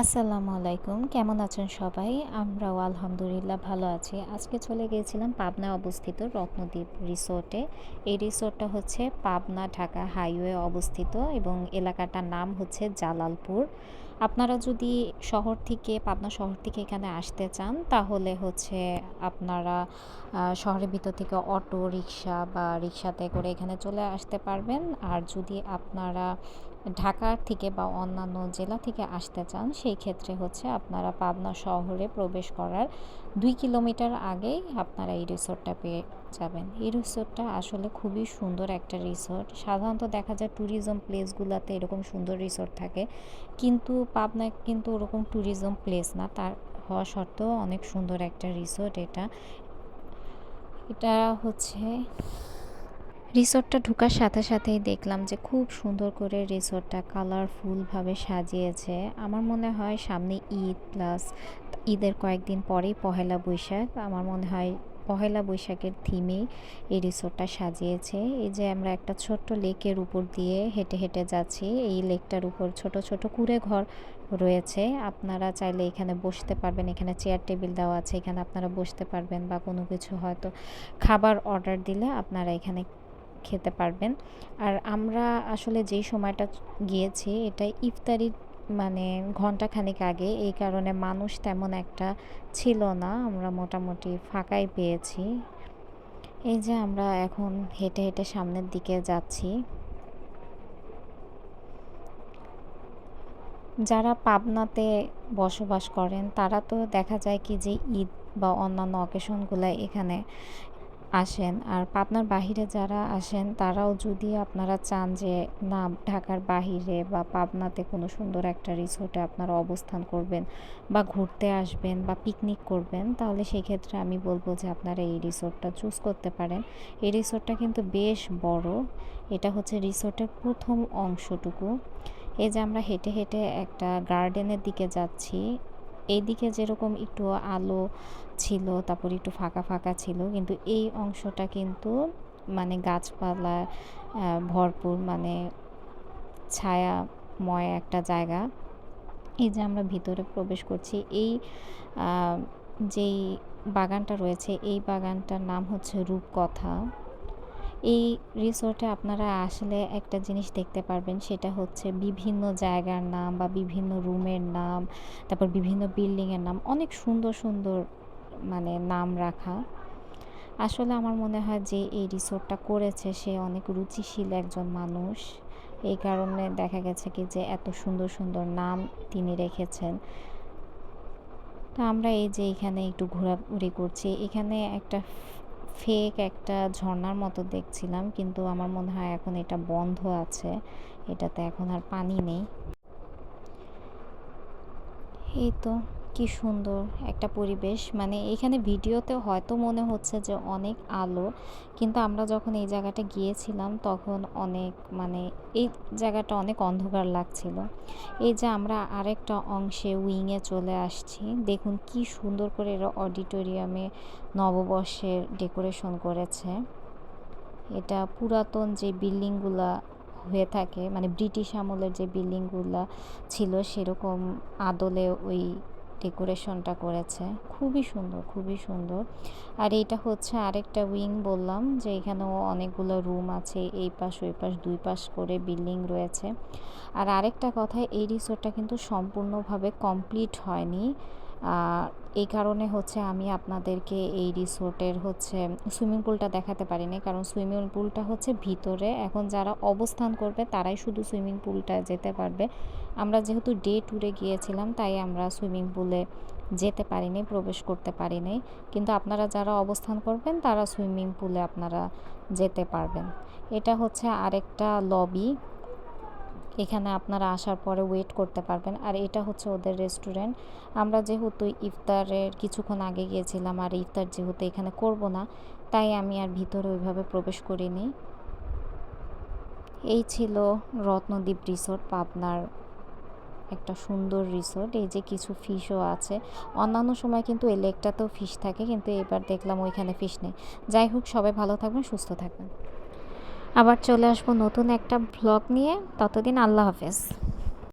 আসসালামু আলাইকুম। কেমন আছেন সবাই? আমরাও আলহামদুলিল্লাহ ভালো আছি। আজকে চলে গিয়েছিলাম পাবনা অবস্থিত রত্নদ্বীপ রিসোর্টে এই রিসোর্টটা হচ্ছে পাবনা ঢাকা হাইওয়ে অবস্থিত এবং এলাকাটার নাম হচ্ছে জালালপুর। আপনারা যদি শহর থেকে, পাবনা শহর থেকে এখানে আসতে চান, তাহলে হচ্ছে আপনারা শহরের ভিতর থেকে অটো, রিক্সা বা রিক্সাতে করে এখানে চলে আসতে পারবেন। আর যদি আপনারা ঢাকা থেকে বা অন্যান্য জেলা থেকে আসতে চান, সেই ক্ষেত্রে হচ্ছে আপনারা পাবনা শহরে প্রবেশ করার দুই কিলোমিটার আগেই আপনারা এই রিসোর্টটা পেয়ে যাবেন। এই রিসোর্টটা আসলে খুবই সুন্দর একটা রিসোর্ট সাধারণত দেখা যায় ট্যুরিজম প্লেসগুলোতে এরকম সুন্দর রিসোর্ট থাকে। কিন্তু পাবনায় কিন্তু ওরকম ট্যুরিজম প্লেস না। তার হওয়া সত্ত্বেও অনেক সুন্দর একটা রিসোর্ট এটা। এটা হচ্ছে রিসোর্টটা ঢোকার সাথে সাথেই দেখলাম যে খুব সুন্দর করে রিসোর্টটা কালারফুলভাবে সাজিয়েছে। আমার মনে হয় সামনে ঈদ প্লাস ঈদের কয়েকদিন পরেই পহেলা বৈশাখ। আমার মনে হয় পহেলা বৈশাখের থিমেই এই রিসোর্টটা সাজিয়েছে। এই যে আমরা একটা ছোট্ট লেকের উপর দিয়ে হেঁটে হেঁটে যাচ্ছি, এই লেকটার উপর ছোট ছোট কুড়ে ঘর রয়েছে। আপনারা চাইলে এখানে বসতে পারবেন, এখানে চেয়ার টেবিল দেওয়া আছে, এখানে আপনারা বসতে পারবেন বা কোনো কিছু হয়তো খাবার অর্ডার দিলে আপনারা এখানে খেতে পারবেন। আর আমরা আসলে যেই সময়টা গিয়েছি, এটা ইফতারির মানে ঘণ্টা খানিক আগে, এই কারণে মানুষ তেমন একটা ছিল না। আমরা মোটামুটি ফাঁকাই পেয়েছি। এই যে আমরা এখন হেঁটে হেঁটে সামনের দিকে যাচ্ছি। যারা পাবনাতে বসবাস করেন, তারা তো দেখা যায় কি যে ঈদ বা অন্যান্য অকেশনগুলো এখানে আসেন। আর পাবনার বাহিরে যারা আসেন, তারাও যদি আপনারা চান যে, না, ঢাকার বাহিরে বা পাবনাতে কোনো সুন্দর একটা রিসোর্টে আপনারা অবস্থান করবেন বা ঘুরতে আসবেন বা পিকনিক করবেন, তাহলে সেই ক্ষেত্রে আমি বলব যে আপনারা এই রিসোর্টটা চুজ করতে পারেন। এই রিসোর্টটা কিন্তু বেশ বড়। এটা হচ্ছে রিসোর্টের প্রথম অংশটুকু। এই যে আমরা হেঁটে হেঁটে একটা গার্ডেনের দিকে যাচ্ছি এইদিকে যেরকম একটু আলো ছিল, তারপর একটু ফাঁকা ফাঁকা ছিল, কিন্তু এই অংশটা কিন্তু মানে গাছপালা ভরপুর মানে ছায়াময় একটা জায়গা। এই যে আমরা ভিতরে প্রবেশ করছি, এই যেই বাগানটা রয়েছে, এই বাগানটার নাম হচ্ছে রূপকথা। এই রিসোর্টে আপনারা আসলে একটা জিনিস দেখতে পারবেন, সেটা হচ্ছে বিভিন্ন জায়গার নাম বা বিভিন্ন রুমের নাম, তারপর বিভিন্ন বিল্ডিংয়ের নাম, অনেক সুন্দর সুন্দর মানে নাম রাখা। আসলে আমার মনে হয় যে এই রিসোর্টটা করেছে সে অনেক রুচিশীল একজন মানুষ। এই কারণে দেখা গেছে কি যে এত সুন্দর সুন্দর নাম তিনি রেখেছেন। তো আমরা এই যে এখানে একটু ঘোরাঘুরি করছি, এখানে একটা ফেক একটা ঝর্নার মতো দেখছিলাম, কিন্তু আমার মনে হয় এখন এটা বন্ধ আছে, এটাতে এখন আর পানি নেই। এই তো। কি সুন্দর একটা পরিবেশ। মানে এখানে ভিডিওতে হয়তো মনে হচ্ছে যে অনেক আলো, কিন্তু আমরা যখন এই জায়গাটা গিয়েছিলাম তখন অনেক মানে এই জায়গাটা অনেক অন্ধকার লাগছিল। এই যে আমরা আরেকটা অংশে উইংয়ে চলে আসছি, দেখুন কি সুন্দর করে এরা অডিটোরিয়ামে নববর্ষের ডেকোরেশন করেছে। এটা পুরাতন যে বিল্ডিংগুলা হয়ে থাকে মানে ব্রিটিশ আমলের যে বিল্ডিংগুলো ছিল সেরকম আদলে ওই ডেকোরেশনটা করেছে। খুবই সুন্দর খুবই সুন্দর। আর এইটা হচ্ছে আরেকটা উইং বললাম যে এখানেও অনেকগুলো রুম আছে, এই পাশ ওই পাশ, দুই পাশ করে বিল্ডিং রয়েছে। আর আরেকটা কথা, এই রিসোর্টটা কিন্তু সম্পূর্ণভাবে কমপ্লিট হয়নি। এই কারণে হচ্ছে আমি আপনাদেরকে এই রিসোর্টের হচ্ছে সুইমিং পুলটা দেখাতে পারিনি। কারণ সুইমিং পুলটা হচ্ছে ভিতরে। এখন যারা অবস্থান করবে, তারাই শুধু সুইমিং পুলটা যেতে পারবে। আমরা যেহেতু ডে ট্যুরে গিয়েছিলাম, তাই আমরা সুইমিং পুলে যেতে পারিনি, প্রবেশ করতে পারিনি। কিন্তু আপনারা যারা অবস্থান করবেন, তারা সুইমিং পুলে আপনারা যেতে পারবেন। এটা হচ্ছে আরেকটা লবি এখানে আপনারা আসার পরে ওয়েট করতে পারবেন। আর এটা হচ্ছে ওদের রেস্টুরেন্ট আমরা যেহেতু ইফতারের কিছুক্ষণ আগে গিয়েছিলাম, আর ইফতার যেহেতু এখানে করব না, তাই আমি আর ভিতরে ওইভাবে প্রবেশ করিনি। এই ছিল রত্নদ্বীপ রিসোর্ট, পাবনার একটা সুন্দর রিসোর্ট। এই যে কিছু ফিশও আছে। অন্যান্য সময় কিন্তু এই লেকটাতেও ফিশ থাকে, কিন্তু এবার দেখলাম ওইখানে ফিশ নেই। যাই হোক, সবাই ভালো থাকবেন, সুস্থ থাকবেন। আবার চলে আসব নতুন একটা ব্লগ নিয়ে। ততদিন আল্লাহ হাফেজ।